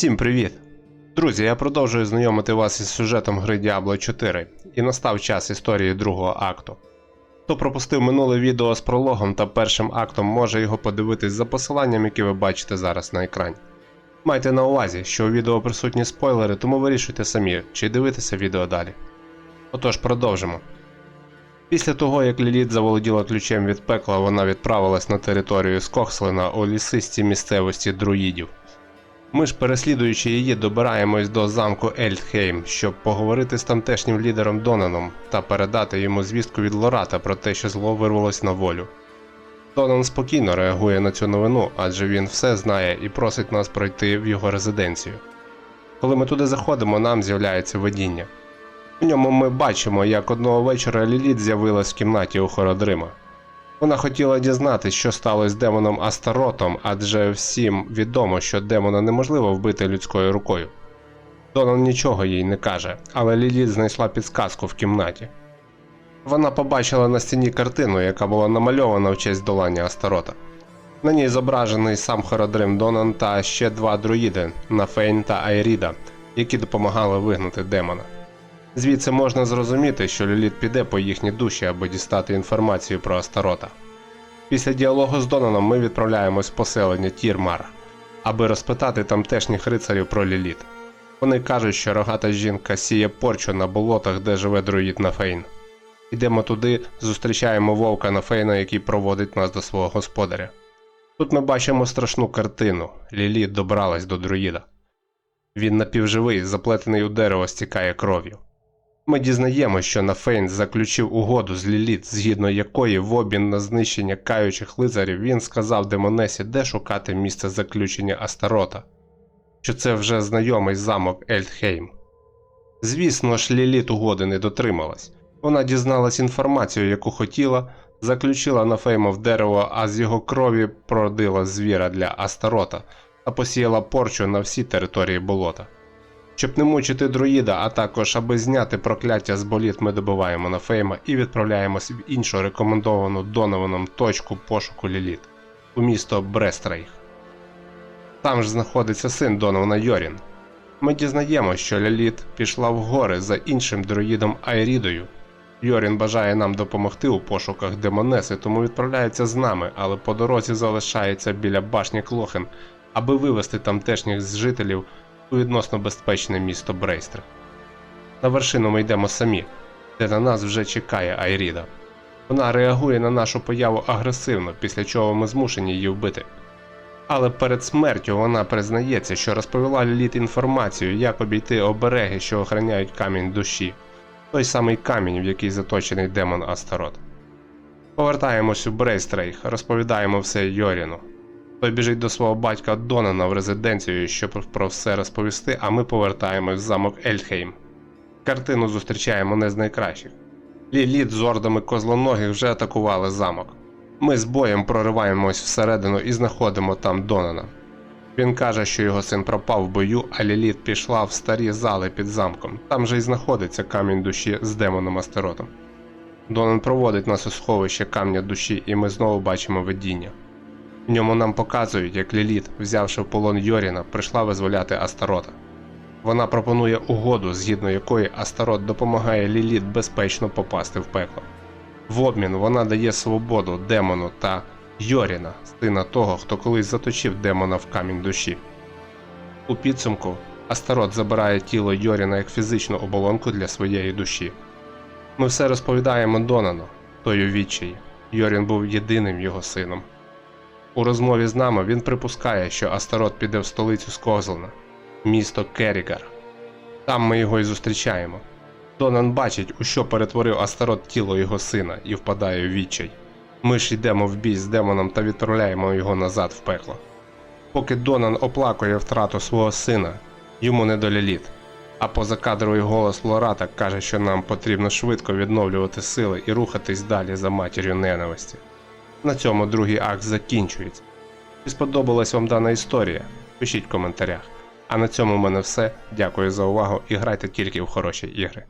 Всім привіт! Друзі, я продовжую знайомити вас із сюжетом гри Diablo 4 і настав час історії другого акту. Хто пропустив минуле відео з прологом та першим актом, може його подивитись за посиланням, яке ви бачите зараз на екрані. Майте на увазі, що у відео присутні спойлери, тому вирішуйте самі, чи дивитися відео далі. Отож, продовжимо. Після того, як Ліліт заволоділа ключем від пекла, вона відправилась на територію Скохслина у лісисті місцевості друїдів. Ми ж, переслідуючи її, добираємось до замку Ельдхейм, щоб поговорити з тамтешнім лідером Донаном та передати йому звістку від Лората про те, що зло вирвалось на волю. Донан спокійно реагує на цю новину, адже він все знає і просить нас пройти в його резиденцію. Коли ми туди заходимо, нам з'являється видіння. В ньому ми бачимо, як одного вечора Ліліт з'явилась в кімнаті у Хородрима. Вона хотіла дізнатися, що сталося з демоном Астаротом, адже всім відомо, що демона неможливо вбити людською рукою. Донан нічого їй не каже, але Ліліт знайшла підсказку в кімнаті. Вона побачила на стіні картину, яка була намальована в честь долання Астарота. На ній зображений сам Хородрим Донан та ще два друїди Нафейн та Айріда, які допомагали вигнати демона. Звідси можна зрозуміти, що Ліліт піде по їхній душі, аби дістати інформацію про Астарота. Після діалогу з Донаном ми відправляємось в поселення Тірмар, аби розпитати тамтешніх рицарів про Ліліт. Вони кажуть, що рогата жінка сіє порчу на болотах, де живе друїд Нафейн. Йдемо туди, зустрічаємо вовка Нафейна, який проводить нас до свого господаря. Тут ми бачимо страшну картину: Ліліт добралась до друїда. Він напівживий, заплетений у дерево, стікає кров'ю. Ми дізнаємося, що Нафейн заключив угоду з Ліліт, згідно якої в обмін на знищення каючих лицарів він сказав Демонесі, де шукати місце заключення Астарота, що це вже знайомий замок Ельдхейм. Звісно ж, Ліліт угоди не дотрималась. Вона дізналась інформацію, яку хотіла, заключила Нафейма в дерево, а з його крові породила звіра для Астарота та посіяла порчу на всі території болота. Щоб не мучити друїда, а також аби зняти прокляття з боліт, ми добиваємо на Фейма і відправляємось в іншу рекомендовану Донованом точку пошуку Ліліт у місто Брестрейх. Там ж знаходиться син Донована Йорін. Ми дізнаємося, що Ліліт пішла в гори за іншим друїдом Айрідою. Йорін бажає нам допомогти у пошуках Демонеси, тому відправляється з нами, але по дорозі залишається біля башні Клохен, аби вивести тамтешніх жителів у відносно безпечне місто Брейстр. На вершину ми йдемо самі, де на нас вже чекає Айріда. Вона реагує на нашу появу агресивно, після чого ми змушені її вбити. Але перед смертю вона признається, що розповіла Ліліт інформацію, як обійти обереги, що охороняють камінь душі, той самий камінь, в який заточений демон Астарот. Повертаємось у Брейстрейх, розповідаємо все Йоріну. Той біжить до свого батька Донана в резиденцію, щоб про все розповісти, а ми повертаємось в замок Ельхейм. Картину зустрічаємо не з найкращих. Ліліт з ордами козлоногих вже атакували замок. Ми з боєм прориваємось всередину і знаходимо там Донана. Він каже, що його син пропав в бою, а Ліліт пішла в старі зали під замком. Там же й знаходиться камінь душі з демоном Астеротом. Донан проводить нас у сховище камня душі, і ми знову бачимо видіння. В ньому нам показують, як Ліліт, взявши в полон Йоріна, прийшла визволяти Астарота. Вона пропонує угоду, згідно якої Астарот допомагає Ліліт безпечно попасти в пекло. В обмін вона дає свободу демону та Йоріна, сина того, хто колись заточив демона в камінь душі. У підсумку Астарот забирає тіло Йоріна як фізичну оболонку для своєї душі. Ми все розповідаємо Донану, той у відчаї. Йорін був єдиним його сином. У розмові з нами він припускає, що Астарот піде в столицю Скозлена, місто Керігар. Там ми його і зустрічаємо. Донан бачить, у що перетворив Астарот тіло його сина і впадає у відчай. Ми ж йдемо в бій з демоном та відправляємо його назад в пекло. Поки Донан оплакує втрату свого сина, йому не до Ліліт, а позакадровий голос Лората каже, що нам потрібно швидко відновлювати сили і рухатись далі за матір'ю ненависті. На цьому другий акт закінчується. Чи сподобалась вам дана історія? Пишіть в коментарях. А на цьому в мене все. Дякую за увагу і грайте тільки в хороші ігри.